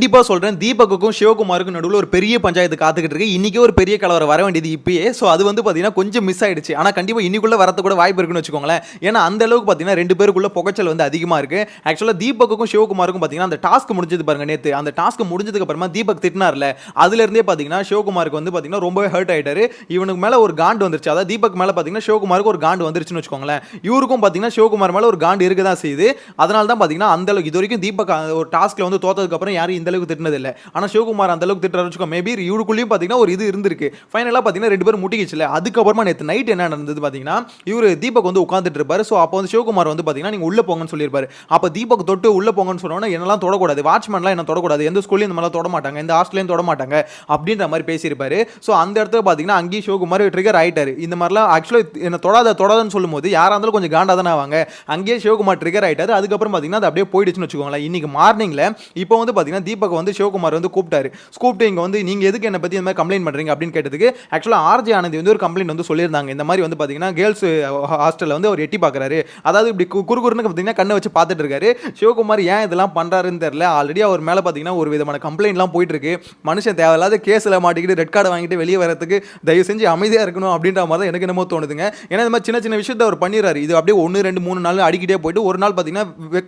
கண்டிப்பாக சொல்கிறேன் தீபக்குக்கும் சிவகுமாருக்கும் நடுவில் ஒரு பெரிய பஞ்சாயத்து காத்துக்கிட்டு இருக்கு. இன்றைக்கி ஒரு பெரிய கலவரம் வர வேண்டியது இப்பயே. ஸோ அது வந்து பார்த்தீங்கன்னா கொஞ்சம் மிஸ் ஆயிடுச்சு. ஆனால் கண்டிப்பாக இன்னிக்குள்ளே வரத்துக்கூட கூட வாய்ப்பு இருக்குன்னு வச்சுக்கோங்களேன். ஏன்னா அந்த அளவுக்கு பார்த்தீங்கன்னா ரெண்டு பேருக்குள்ள புகைச்சல் வந்து அதிகமாக இருக்குது ஆக்சுவலாக தீபக்குக்கும் சிவகுமாருக்கும் பார்த்தீங்கன்னா அந்த டாஸ்க் முடிஞ்சது பாருங்க நேற்று அந்த டாஸ்க் முடிஞ்சதுக்கு அப்புறமா தீபக் திட்டினார்ல. அதுலேருந்தே பார்த்தீங்கன்னா சிவகுமாருக்கு வந்து பார்த்தீங்கன்னா ரொம்பவே ஹர்ட் ஆகிட்டாரு இவனுக்கு மேலே ஒரு காண்டு வந்துருச்சு. அதாவது தீபக் மேலே பார்த்தீங்கன்னா சிவகுமாருக்கு ஒரு காண்டு வந்துருச்சுன்னு வச்சுக்கோங்களேன். இவருக்கும் பார்த்தீங்கன்னா சிவகுமார் மேலே ஒரு காண்டு இருக்க தான் செய்யுது. அதனால தான் பார்த்தீங்கன்னா அந்த அளவுக்கு இது வரைக்கும் தீபக் ஒரு டாஸ்க்கில் வந்து தோத்ததுக்கப்புறம் யாரும் இந்த அளவுக்கு திட்டினது இல்லை ஆனால் சிவகுமார் அந்த அளவுக்கு திட்டுறாரு வச்சுக்கோ மேபி இவருக்குள்ளேயும் பார்த்தீங்கன்னா ஒரு இது இருந்திருக்கு. ஃபைனலாக பார்த்தீங்கன்னா ரெண்டு பேரும் முட்டிக்கிச்சுல. அதுக்கப்புறமா நேற்று நைட் என்ன நடந்தது பார்த்தீங்கன்னா இவர் தீபக் வந்து உட்காந்துட்டு இருப்பாரு. ஸோ அப்போ வந்து சிவகுமார் வந்து பார்த்தீங்கன்னா நீங்கள் உள்ளே போங்கன்னு சொல்லியிருப்பாரு. அப்போ தீபக் தொட்டு உள்ளே போங்கன்னு சொன்னோன்னா என்னெல்லாம் தொடக்கூடாது? வாட்ச்மேன்லாம் என்ன தொடக்கூடாது? எந்த ஸ்கூல்லையும் இந்த மாதிரிலாம் தொட மாட்டாங்க எந்த ஹாஸ்டல்லையும் தொட மாட்டாங்க அப்படின்ற மாதிரி பேசியிருப்பாரு. ஸோ அந்த இடத்துல பார்த்தீங்கன்னா அங்கேயும் சிவகுமார் ட்ரிகர் ஆகிட்டார் இந்த மாதிரிலாம் ஆக்சுவலாக என்ன தொடாத தொடாதன்னு சொல்லும்போது யாராக இருந்தாலும் கொஞ்சம் காண்டாக தானே ஆவாங்க. அங்கேயே சிவகுமார் ட்ரிகர் ஆகிட்டாரு அதுக்கப்புறம் பார்த்தீங்கன்னா அது அப்படியே போயிடுச்சுன்னு வச்சுக்கோங்களேன். இன்றைக்கி மார்னிங்கில் இப்போ வந்து பார்த்தீங்கன்னா தீபக் வந்து சிவகுமார் வந்து கூப்பிட்டாரு. கூப்பிட்டு இங்கே வந்து நீங்கள் எதுக்கு என்னை பற்றி இந்த மாதிரி கம்ப்ளைண்ட் பண்ணுறீங்க அப்படின்னு கேட்டதுக்கு ஆக்சுவலாக ஆர்ஜே ஆனந்தி வந்து ஒரு கம்ப்ளைண்ட் வந்து சொல்லியிருந்தாங்க. இந்த மாதிரி வந்து பார்த்தீங்கன்னா கேர்ள்ஸ் ஹாஸ்டலில் uh, வந்து அவர் எட்டி பார்க்குறாரு அதாவது இப்படி கு- குறுகுறுன்னு பார்த்தீங்கன்னா கண்ணை வச்சு பார்த்துட்டு இருக்காரு. சிவகுமார் ஏன் இதெல்லாம் பண்ணுறாருன்னு தெரியல. ஆல்ரெடி அவர் மேலே பார்த்தீங்கன்னா ஒரு விதமான கம்ப்ளைண்ட்லாம் போயிட்டு இருக்கு மனுஷன் தேவையில்லாத கேஸில் மாட்டிக்கிட்டு ரெட் கார்டு வாங்கிட்டு வெளியே வரதுக்கு தயவு செஞ்சு அமைதியாக இருக்கணும் அப்படின்ற மாதிரி தான் எனக்கு என்னமோ தோணுதுங்க. ஏன்னா இந்த மாதிரி சின்ன சின்ன விஷயத்தை அவர் பண்ணிடுறாரு. இது அப்படியே ஒன்று ரெண்டு மூணு நாள் அடிக்கிட்டே போயிட்டு ஒரு நாள் பார்த்தீங்கன்னா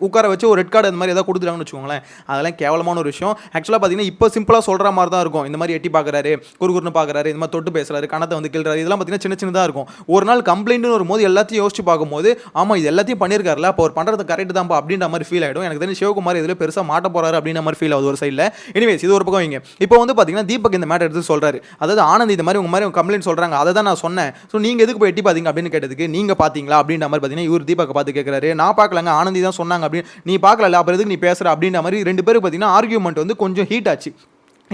உட்கார வச்சு ஒரு ரெட் கார்டு அந்த மாதிரி ஏதாவது கொடுத்துட்டாங்கன்னு வச்சுக்கோங்களேன். அதெல்லாம் கேவலமான ஒரு விஷயம். ஆக்சுவலாக பார்த்தீங்கன்னா இப்போ சிம்பிளாக சொல்கிற மாதிரி தான் இருக்கும். இந்த மாதிரி எட்டி பார்க்குறாரு குறுகுறுன்னு பார்க்குறாரு இந்த மாதிரி தொட்டு பேசுறாரு கணத்தை வந்து கிள்றாரு இதெல்லாம் பார்த்தீங்கன்னா சின்ன சின்னதாக இருக்கும். ஒரு நாள் கம்ப்ளைண்ட்னு வரும்போது எல்லாத்தையும் யோசிச்சு பார்க்கும்போது ஆமாம் இது எல்லாத்தையும் பண்ணியிருக்காருல அப்போ அவர் பண்ணுறது கரெக்ட் தான்ப்பா அப்படின்ற மாதிரி ஃபீல் ஆகிடும் எனக்கு தெரிஞ்சு சிவகுமார் இதில் பெருசாக மாட்ட போகிறாரு அப்படின்ற மாதிரி ஃபீல் ஆகுது ஒரு சைடில் எனிவேஸ் இது ஒரு பக்கம் வைங்க. இப்போ வந்து பார்த்தீங்கன்னா தீபக் இந்த மேட்டர் எடுத்து சொல்கிறாரு அதாவது ஆனந்த் இந்த மாதிரி உங்கள் மாதிரி கம்ப்ளைண்ட் சொல்கிறாங்க அதை தான் நான் சொன்னேன். ஸோ நீங்கள் எதுக்கு போய் எட்டி பார்த்தீங்க அப்படின்னு கேட்டதுக்கு நீங்கள் பார்த்தீங்களா அப்படின்ற மாதிரி பார்த்தீங்கன்னா இவர் தீபக் பார்த்து கேட்குறாரு நான் பார்க்கலங்க ஆனந்தி தான் சொன்னாங்க அப்படின்னு நீ பார்க்கல அப்புறம் எதுக்கு நீ பேசுகிற அப்படின்ற மாதிரி ரெண்டு பேரும் பார்த்தீங்கன்னா ஆர்கியூமெண்ட் வந்து கொஞ்சம் ஹீட் ஆச்சு.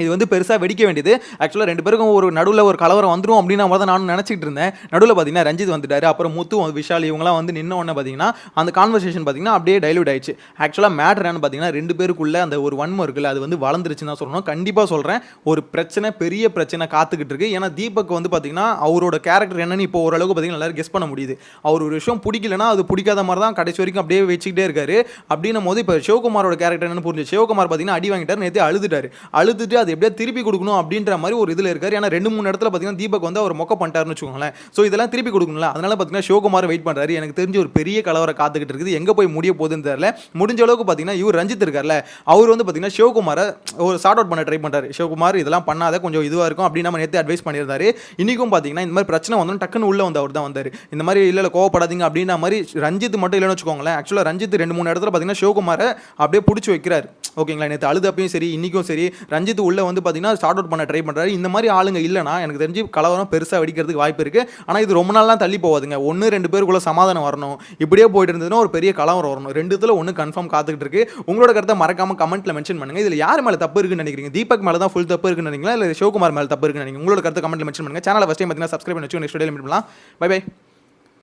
இது வந்து பெருசாக வெடிக்க வேண்டியது. ஆக்சுவலாக ரெண்டு பேருக்கும் ஒரு நடுவில் ஒரு கலவரம் வந்துடும் அப்படின்னு மாதிரி தான் நானும் நினச்சிட்டு இருந்தேன். நடுவில் பார்த்தீங்கன்னா ரஞ்சித் வந்துட்டார் அப்புறம் முத்து விஷால் இவங்கலாம் வந்து நின்ன உடனே பார்த்தீங்கன்னா அந்த கான்வர்சேஷன் பார்த்தீங்கன்னா அப்படியே டைலூட் ஆயிடுச்சு. ஆக்சுவலாக மேட்ரு என்னன்னு பார்த்தீங்கன்னா ரெண்டு பேருக்குள்ள அந்த ஒரு வன்மம் இருக்குல்ல அது வந்து வளர்ந்துருச்சுன்னு தான் சொல்லணும். கண்டிப்பாக சொல்கிறேன் ஒரு பிரச்சனை பெரிய பிரச்சனை காத்துக்கிட்டு இருக்கு. ஏன்னா தீபக் வந்து பார்த்தீங்கன்னா அவரோட கேரக்டர் என்னன்னு இப்போ ஓரளவுக்கு பார்த்தீங்கன்னா எல்லாரும் கெஸ் பண்ண முடியுது. அவர் ஒரு விஷயம் பிடிக்கலன்னா அது பிடிக்காத மாதிரி தான் கடைசி வரைக்கும் அப்படியே வச்சுக்கிட்டே இருக்காரு. அப்படின்னும் போது இப்போ சிவகுமாரோட கேரக்டர் என்னன்னு புரிஞ்சு சிவகுமார் பார்த்தீங்கன்னா அடி வாங்கிட்டார் நேற்று அழுதுட்டாரு. அழுதுட்டு அது எப்படியா திருப்பி கொடுக்கணும் அப்படின்ற மாதிரி ஒரு இதில் இருக்காரு. ஏன்னா ரெண்டு மூணு இடத்துல பார்த்தீங்கன்னா தீபக் வந்து அவர் மொக்க பண்ணிட்டாருன்னு வச்சுக்கோங்களேன். ஸோ இதெல்லாம் திருப்பி கொடுக்கணும்ல. அதனால பார்த்தீங்கன்னா சிவகுமார் வெயிட் பண்ணுறாரு எனக்கு தெரிஞ்ச ஒரு பெரிய கலவரை காத்துக்கிட்டு இருக்குது. எங்கே போய் முடிய போகுதுன்னு தெரியல. முடிஞ்ச அளவுக்கு பார்த்தீங்கன்னா இவர் ரஞ்சித் இருக்கார்ல அவர் வந்து பார்த்தீங்கன்னா சிவகுமாரை ஒரு சார்ட் அவுட் பண்ண ட்ரை பண்ணுறாரு சிவகுமார் இதெல்லாம் பண்ணாத கொஞ்சம் இதுவாக இருக்கும் அப்படின்னு நம்ம நேற்று அட்வைஸ் பண்ணியிருந்தாரு. இன்றைக்கும் பார்த்தீங்கன்னா இந்த மாதிரி பிரச்சனை வந்தோம் டக்குன்னு உள்ளே வந்து அவர் தான் வந்தார். இந்த மாதிரி இல்லை இல்லை கோவப்படாதீங்க அப்படின்ற மாதிரி ரஞ்சித் மட்டும் இல்லைன்னு வச்சுக்கோங்களேன். ஆக்சுவலாக ரஞ்சித் ரெண்டு மூணு இடத்துல பார்த்தீங்கன்னா சிவகுமாரை அப்படியே பிடிச்சி வைக்கிறார். ஓகேங்களா நேற்று அழுதப்பையும் சரி இன்றைக்கும் சரி ரஞ்சித் உள்ளே வந்து பார்த்தீங்கன்னா ஸ்டார்ட் அவுட் பண்ண ட்ரை பண்ணுறாரு இந்த மாதிரி ஆளுங்க இல்லைனா எனக்கு தெரிஞ்சு கலவரம் பெருசாக வெடிக்கிறதுக்கு வாய்ப்பு இருக்குது ஆனால் இது ரொம்ப நாள்லாம் தள்ளி போகாதுங்க. ஒன்று ரெண்டு பேருக்குள்ள சமாதானம் வரணும். இப்படியே போயிட்டு இருந்ததுன்னா ஒரு பெரிய கலவரம் வரணும். ரெண்டு இதில் ஒன்று கன்ஃபார்ம் காத்துக்கிட்டு இருக்கு. உங்களோட கருத்தை மறக்காம கமெண்ட்ல மென்ஷன் பண்ணுங்க. இதில் யார் மேலே தப்பு இருக்குன்னு நினைக்கிறீங்க? தீபக் மேலே தான் ஃபுல் தப்பு இருக்குன்னு நினைக்கிறீங்களா? இல்லை சிவகுமார் மேலே தப்பு இருக்குன்னு நினைக்கிறீங்க? உங்களோட கருத்தை கமெண்ட்ல மென்ஷன் பண்ணுங்க. சேனலை ஃபஸ்ட் டைம் பார்த்தீங்கன்னா சப்ஸ்கிரைப் பண்ணி வச்சு நெக்ஸ்ட் டே மீட் பண்ணலாம். Bye bye